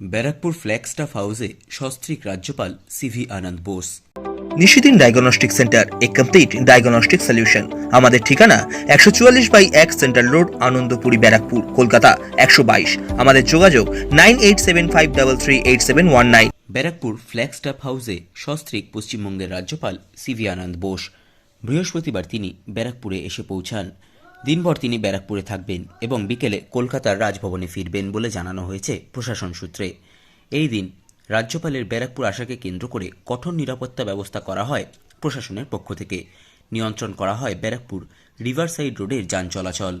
ব্যারাকপুর ফ্ল্যাগস্টাফ হাউসে সস্ত্রীক রাজ্যপাল CV Ananda Bose. Nishidin diagnostic centre এ complete diagnostic solution আমাদের ঠিকানা একশো চুয়াল্লিশ বাই এক সেন্ট্রাল রোড আনন্দপুরি ব্যারাকপুর কলকাতা একশো বাইশ। আমাদের যোগাযোগ nine eight seven five double three eight seven one nine. Barrackpore Flagstaff হাউসে সস্ত্রীক পশ্চিমবঙ্গের রাজ্যপাল সিভি আনন্দ বোস। বৃহস্পতিবার তিনি ব্যারাকপুরে এসে পৌঁছান। দিনভর তিনি ব্যারাকপুরে থাকবেন এবং বিকেলে কলকাতার রাজভবনে ফিরবেন বলে জানানো হয়েছে প্রশাসন সূত্রে। এই দিন রাজ্যপালের ব্যারাকপুর আসাকে কেন্দ্র করে কঠোর নিরাপত্তা ব্যবস্থা করা হয় প্রশাসনের পক্ষ থেকে। নিয়ন্ত্রণ করা হয় ব্যারাকপুর রিভারসাইড রোডের যান চলাচল।